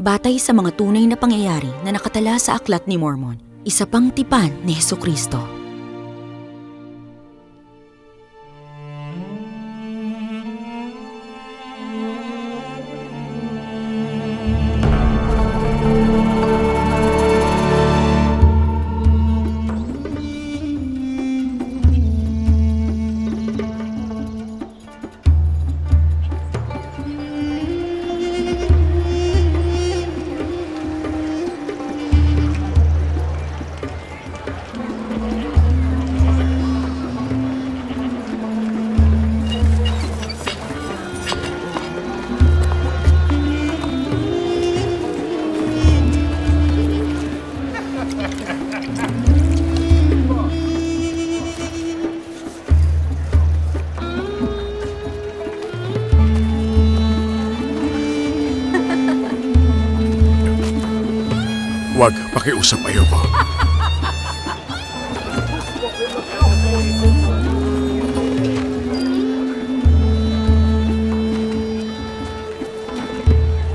batay sa mga tunay na pangyayari na nakatala sa Aklat ni Mormon. Isa pang tipan ni Heso Kristo. Huwag pakiusap ayoko.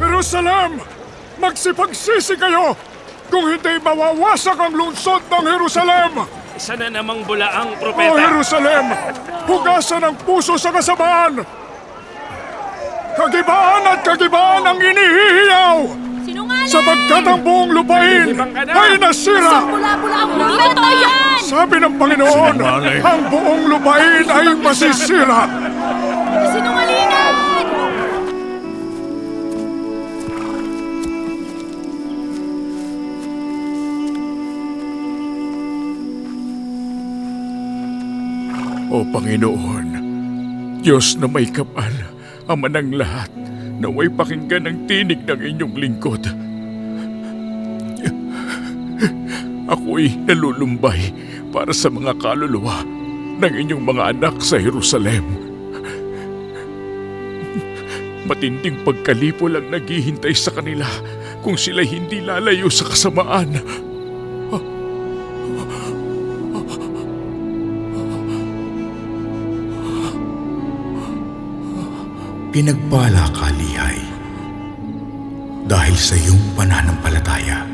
Jerusalem! Magsipagsisi kayo! Kung hindi mawawasak ang lungsod ng Jerusalem! Isa na namang bulaang O propeta. Jerusalem! Hugasan ang puso sa kasamaan! Kagibaan at kagibaan ang inihihiyaw! Sapagkat ang buong lupain ay nasira! Yan! Sabi ng Panginoon, Sinungaling. ang buong lupain ay masisira. Sinungalingan! O Panginoon, Diyos na may kapal, Ama ng lahat, naway pakinggan ang tinig ng inyong lingkod. Ako'y nalulumbay para sa mga kaluluwa ng inyong mga anak sa Jerusalem. Matinding pagkalipo lang naghihintay sa kanila kung sila hindi lalayo sa kasamaan. Pinagpala ka, Lihay. Dahil sa iyong pananampalataya,